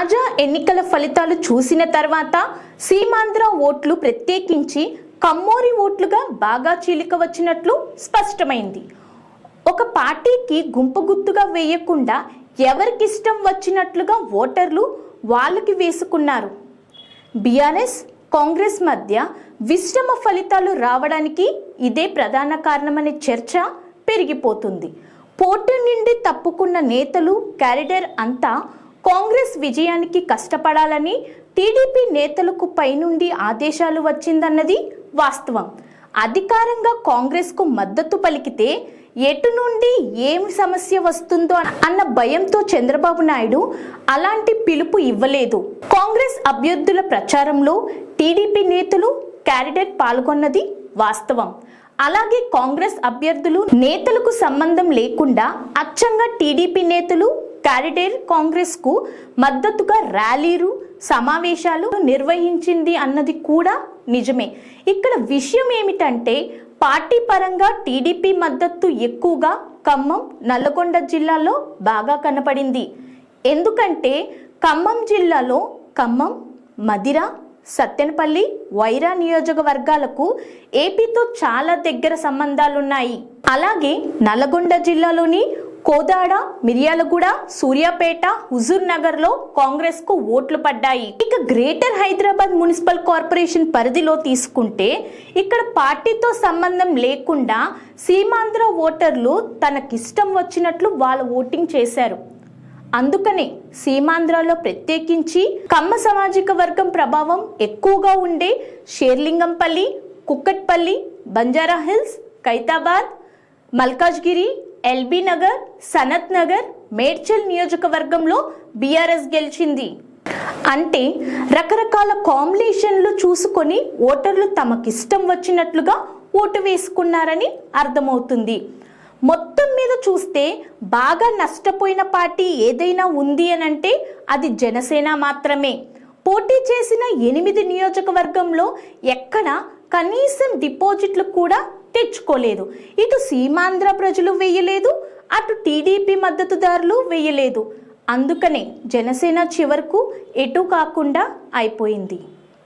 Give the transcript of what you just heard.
తాజా ఎన్నికల ఫలితాలు చూసిన తర్వాత సీమాంధ్ర ఓట్లు ప్రత్యేకించి కమ్మోరి ఓట్లుగా బాగా చీలిక వచ్చినట్లు స్పష్టమైంది. ఒక పార్టీకి గుంపు గుర్తుగా వేయకుండా ఎవరికిష్టం వచ్చినట్లుగా ఓటర్లు వాళ్ళకి వేసుకున్నారు. బీఆర్ఎస్ కాంగ్రెస్ మధ్య విశ్రమ ఫలితాలు రావడానికి ఇదే ప్రధాన కారణమనే చర్చ పెరిగిపోతుంది. పోటీ నుండి తప్పుకున్న నేతలు క్యారిడర్ అంతా కాంగ్రెస్ విజయానికి కష్టపడాలని టీడీపీ నేతలకు పైనుండి ఆదేశాలు వచ్చిందన్నది వాస్తవం. అధికారంగా కాంగ్రెస్కు మద్దతు పలికితే ఎటు నుండి ఏం సమస్య వస్తుందో అన్న భయంతో చంద్రబాబు నాయుడు అలాంటి పిలుపు ఇవ్వలేదు. కాంగ్రెస్ అభ్యర్థుల ప్రచారంలో టీడీపీ నేతలు క్యారిడెట్ పాల్గొన్నది వాస్తవం. అలాగే కాంగ్రెస్ అభ్యర్థులు నేతలకు సంబంధం లేకుండా అచ్చంగా టీడీపీ నేతలు క్యారిటేర్ కాంగ్రెస్కు మద్దతుగా ర్యాలీలు సమావేశాలు నిర్వహించింది అన్నది కూడా నిజమే. ఇక్కడ విషయం ఏమిటంటే పార్టీ పరంగా టీడీపీ మద్దతు ఎక్కువగా ఖమ్మం నల్లగొండ జిల్లాలో బాగా కనపడింది. ఎందుకంటే ఖమ్మం జిల్లాలో ఖమ్మం మదిర సత్తెనపల్లి వైరా నియోజకవర్గాలకు ఏపీతో చాలా దగ్గర సంబంధాలున్నాయి. అలాగే నల్గొండ జిల్లాలోని కోదాడ మిర్యాలగూడ సూర్యాపేట హుజూర్ నగర్లో కాంగ్రెస్కు ఓట్లు పడ్డాయి. ఇక గ్రేటర్ హైదరాబాద్ మున్సిపల్ కార్పొరేషన్ పరిధిలో తీసుకుంటే ఇక్కడ పార్టీతో సంబంధం లేకుండా సీమాంధ్ర ఓటర్లు తనకిష్టం వచ్చినట్లు వాళ్ళ ఓటింగ్ చేశారు. అందుకనే సీమాంధ్రలో ప్రత్యేకించి కమ్మ సామాజిక వర్గం ప్రభావం ఎక్కువగా ఉండే షేర్లింగంపల్లి కుక్కట్పల్లి బంజారా హిల్స్ ఖైతాబాద్ మల్కాజ్గిరి ఎల్బీ నగర్ సనత్ నగర్ మేడ్చల్ నియోజకవర్గంలో బీఆర్ఎస్ గెలిచింది. అంటే రకరకాల కాంబినేషన్లు చూసుకొని ఓటర్లు తమకిష్టం వచ్చినట్లుగా ఓటు వేసుకున్నారని అర్థమవుతుంది. మొత్తం మీద చూస్తే బాగా నష్టపోయిన పార్టీ ఏదైనా ఉంది అని అంటే అది జనసేన మాత్రమే. పోటీ చేసిన ఎనిమిది నియోజకవర్గంలో ఎక్కడ కనీసం డిపాజిట్లు కూడా తెచ్చుకోలేదు. ఇటు సీమాంధ్ర ప్రజలు వేయలేదు అటు టీడీపీ మద్దతుదారులు వేయలేదు అందుకనే జనసేన చివరకు ఎటు కాకుండా అయిపోయింది.